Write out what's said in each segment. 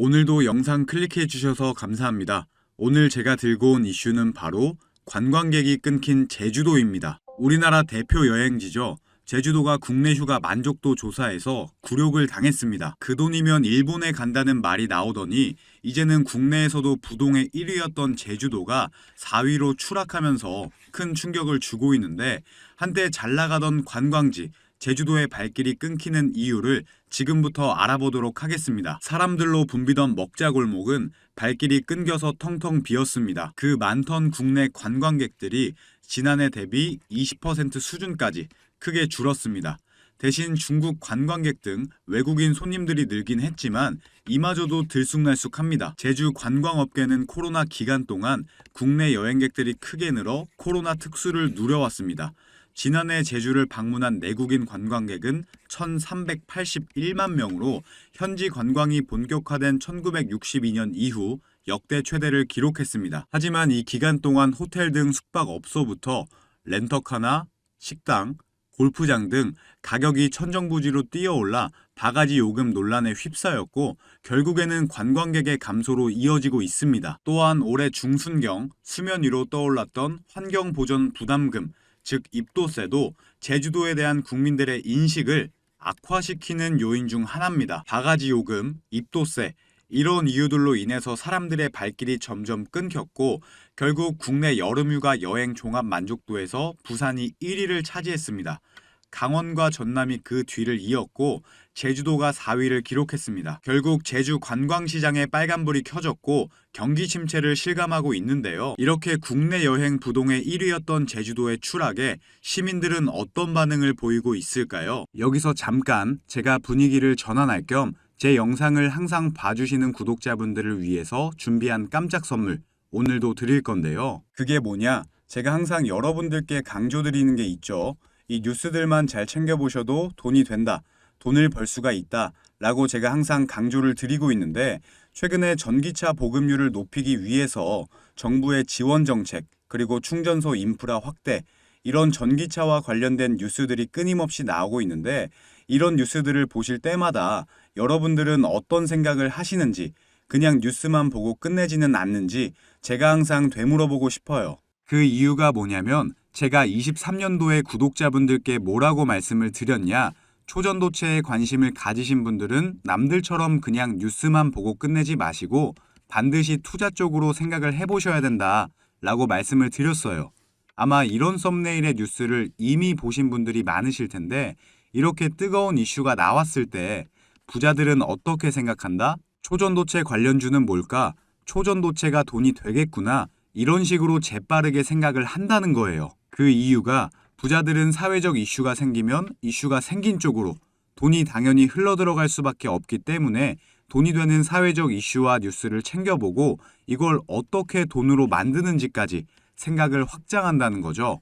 오늘도 영상 클릭해 주셔서 감사합니다. 오늘 제가 들고 온 이슈는 바로 관광객이 끊긴 제주도입니다. 우리나라 대표 여행지죠. 제주도가 국내 휴가 만족도 조사에서 굴욕을 당했습니다. 그 돈이면 일본에 간다는 말이 나오더니 이제는 국내에서도 부동의 1위였던 제주도가 4위로 추락하면서 큰 충격을 주고 있는데 한때 잘 나가던 관광지 제주도의 발길이 끊기는 이유를 지금부터 알아보도록 하겠습니다. 사람들로 붐비던 먹자골목은 발길이 끊겨서 텅텅 비었습니다. 그 많던 국내 관광객들이 지난해 대비 20% 수준까지 크게 줄었습니다. 대신 중국 관광객 등 외국인 손님들이 늘긴 했지만 이마저도 들쑥날쑥합니다. 제주 관광업계는 코로나 기간 동안 국내 여행객들이 크게 늘어 코로나 특수를 누려왔습니다. 지난해 제주를 방문한 내국인 관광객은 1,381만 명으로 현지 관광이 본격화된 1962년 이후 역대 최대를 기록했습니다. 하지만 이 기간 동안 호텔 등 숙박업소부터 렌터카나 식당, 골프장 등 가격이 천정부지로 뛰어올라 바가지 요금 논란에 휩싸였고 결국에는 관광객의 감소로 이어지고 있습니다. 또한 올해 중순경 수면 위로 떠올랐던 환경 보전 부담금, 즉 입도세도 제주도에 대한 국민들의 인식을 악화시키는 요인 중 하나입니다. 바가지 요금, 입도세 이런 이유들로 인해서 사람들의 발길이 점점 끊겼고 결국 국내 여름휴가 여행 종합 만족도에서 부산이 1위를 차지했습니다. 강원과 전남이 그 뒤를 이었고 제주도가 4위를 기록했습니다. 결국 제주 관광시장에 빨간불이 켜졌고 경기 침체를 실감하고 있는데요. 이렇게 국내 여행 부동의 1위였던 제주도의 추락에 시민들은 어떤 반응을 보이고 있을까요? 여기서 잠깐 제가 분위기를 전환할 겸 제 영상을 항상 봐주시는 구독자분들을 위해서 준비한 깜짝 선물 오늘도 드릴 건데요. 그게 뭐냐? 제가 항상 여러분들께 강조드리는 게 있죠. 이 뉴스들만 잘 챙겨보셔도 돈이 된다. 돈을 벌 수가 있다. 라고 제가 항상 강조를 드리고 있는데 최근에 전기차 보급률을 높이기 위해서 정부의 지원 정책 그리고 충전소 인프라 확대 이런 전기차와 관련된 뉴스들이 끊임없이 나오고 있는데 이런 뉴스들을 보실 때마다 여러분들은 어떤 생각을 하시는지 그냥 뉴스만 보고 끝내지는 않는지 제가 항상 되물어보고 싶어요. 그 이유가 뭐냐면 제가 23년도에 구독자분들께 뭐라고 말씀을 드렸냐? 초전도체에 관심을 가지신 분들은 남들처럼 그냥 뉴스만 보고 끝내지 마시고 반드시 투자 쪽으로 생각을 해보셔야 된다. 라고 말씀을 드렸어요. 아마 이런 썸네일의 뉴스를 이미 보신 분들이 많으실 텐데 이렇게 뜨거운 이슈가 나왔을 때 부자들은 어떻게 생각한다? 초전도체 관련주는 뭘까? 초전도체가 돈이 되겠구나. 이런 식으로 재빠르게 생각을 한다는 거예요. 그 이유가 부자들은 사회적 이슈가 생기면 이슈가 생긴 쪽으로 돈이 당연히 흘러들어갈 수밖에 없기 때문에 돈이 되는 사회적 이슈와 뉴스를 챙겨보고 이걸 어떻게 돈으로 만드는지까지 생각을 확장한다는 거죠.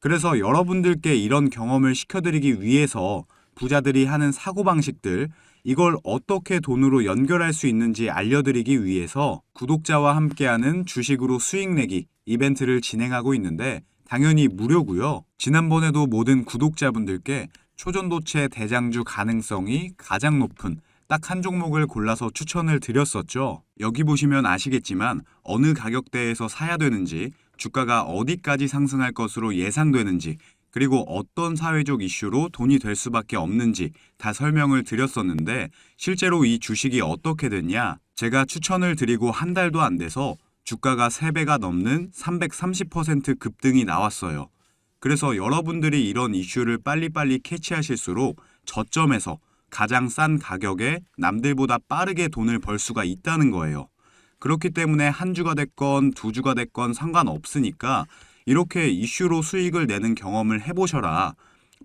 그래서 여러분들께 이런 경험을 시켜드리기 위해서 부자들이 하는 사고방식들, 이걸 어떻게 돈으로 연결할 수 있는지 알려드리기 위해서 구독자와 함께하는 주식으로 수익 내기 이벤트를 진행하고 있는데 당연히 무료고요. 지난번에도 모든 구독자분들께 초전도체 대장주 가능성이 가장 높은 딱 한 종목을 골라서 추천을 드렸었죠. 여기 보시면 아시겠지만 어느 가격대에서 사야 되는지, 주가가 어디까지 상승할 것으로 예상되는지, 그리고 어떤 사회적 이슈로 돈이 될 수밖에 없는지 다 설명을 드렸었는데 실제로 이 주식이 어떻게 됐냐? 제가 추천을 드리고 한 달도 안 돼서 주가가 3배가 넘는 330% 급등이 나왔어요. 그래서 여러분들이 이런 이슈를 빨리빨리 캐치하실수록 저점에서 가장 싼 가격에 남들보다 빠르게 돈을 벌 수가 있다는 거예요. 그렇기 때문에 한 주가 됐건 두 주가 됐건 상관없으니까 이렇게 이슈로 수익을 내는 경험을 해보셔라.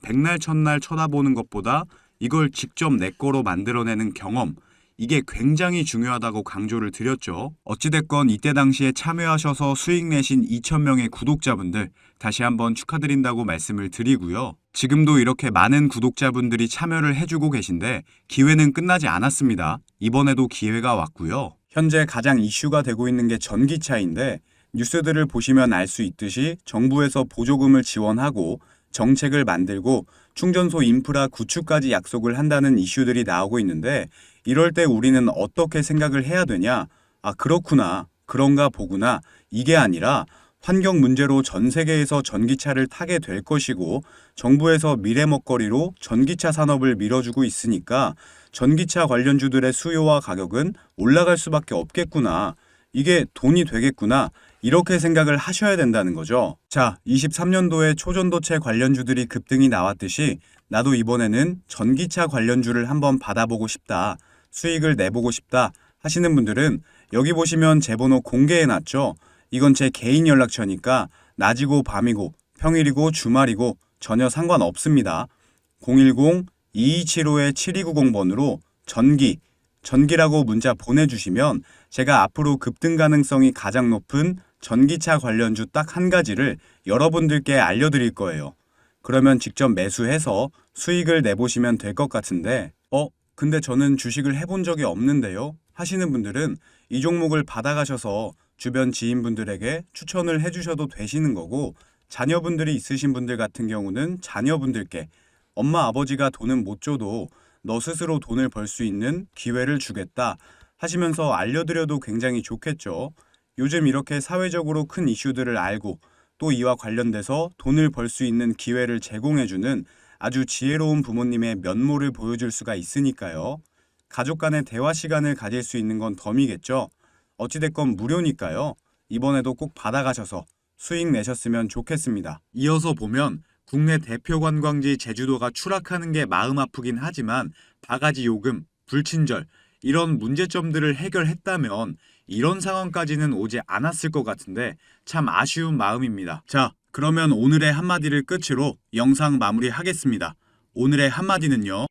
백날 첫날 쳐다보는 것보다 이걸 직접 내 거로 만들어내는 경험, 이게 굉장히 중요하다고 강조를 드렸죠. 어찌됐건 이때 당시에 참여하셔서 수익 내신 2,000명의 구독자분들 다시 한번 축하드린다고 말씀을 드리고요. 지금도 이렇게 많은 구독자분들이 참여를 해주고 계신데 기회는 끝나지 않았습니다. 이번에도 기회가 왔고요. 현재 가장 이슈가 되고 있는 게 전기차인데 뉴스들을 보시면 알 수 있듯이 정부에서 보조금을 지원하고 정책을 만들고 충전소 인프라 구축까지 약속을 한다는 이슈들이 나오고 있는데 이럴 때 우리는 어떻게 생각을 해야 되냐? 아, 그렇구나. 그런가 보구나. 이게 아니라 환경 문제로 전 세계에서 전기차를 타게 될 것이고 정부에서 미래 먹거리로 전기차 산업을 밀어주고 있으니까 전기차 관련주들의 수요와 가격은 올라갈 수밖에 없겠구나. 이게 돈이 되겠구나. 이렇게 생각을 하셔야 된다는 거죠. 자, 23년도에 초전도체 관련주들이 급등이 나왔듯이 나도 이번에는 전기차 관련주를 한번 받아보고 싶다. 수익을 내보고 싶다. 하시는 분들은 여기 보시면 제 번호 공개해 놨죠. 이건 제 개인 연락처니까 낮이고 밤이고 평일이고 주말이고 전혀 상관없습니다. 010-2275-7290번으로 전기, 전기라고 문자 보내주시면 제가 앞으로 급등 가능성이 가장 높은 전기차 관련주 딱 한 가지를 여러분들께 알려드릴 거예요. 그러면 직접 매수해서 수익을 내보시면 될 것 같은데, 어, 근데 저는 주식을 해본 적이 없는데요? 하시는 분들은 이 종목을 받아가셔서 주변 지인분들에게 추천을 해주셔도 되시는 거고, 자녀분들이 있으신 분들 같은 경우는 자녀분들께 엄마 아버지가 돈은 못 줘도 너 스스로 돈을 벌 수 있는 기회를 주겠다 하시면서 알려드려도 굉장히 좋겠죠. 요즘 이렇게 사회적으로 큰 이슈들을 알고 또 이와 관련돼서 돈을 벌 수 있는 기회를 제공해주는 아주 지혜로운 부모님의 면모를 보여줄 수가 있으니까요. 가족 간의 대화 시간을 가질 수 있는 건 덤이겠죠. 어찌됐건 무료니까요. 이번에도 꼭 받아가셔서 수익 내셨으면 좋겠습니다. 이어서 보면 국내 대표 관광지 제주도가 추락하는 게 마음 아프긴 하지만 바가지 요금, 불친절 이런 문제점들을 해결했다면 이런 상황까지는 오지 않았을 것 같은데 참 아쉬운 마음입니다. 자, 그러면 오늘의 한마디를 끝으로 영상 마무리하겠습니다. 오늘의 한마디는요.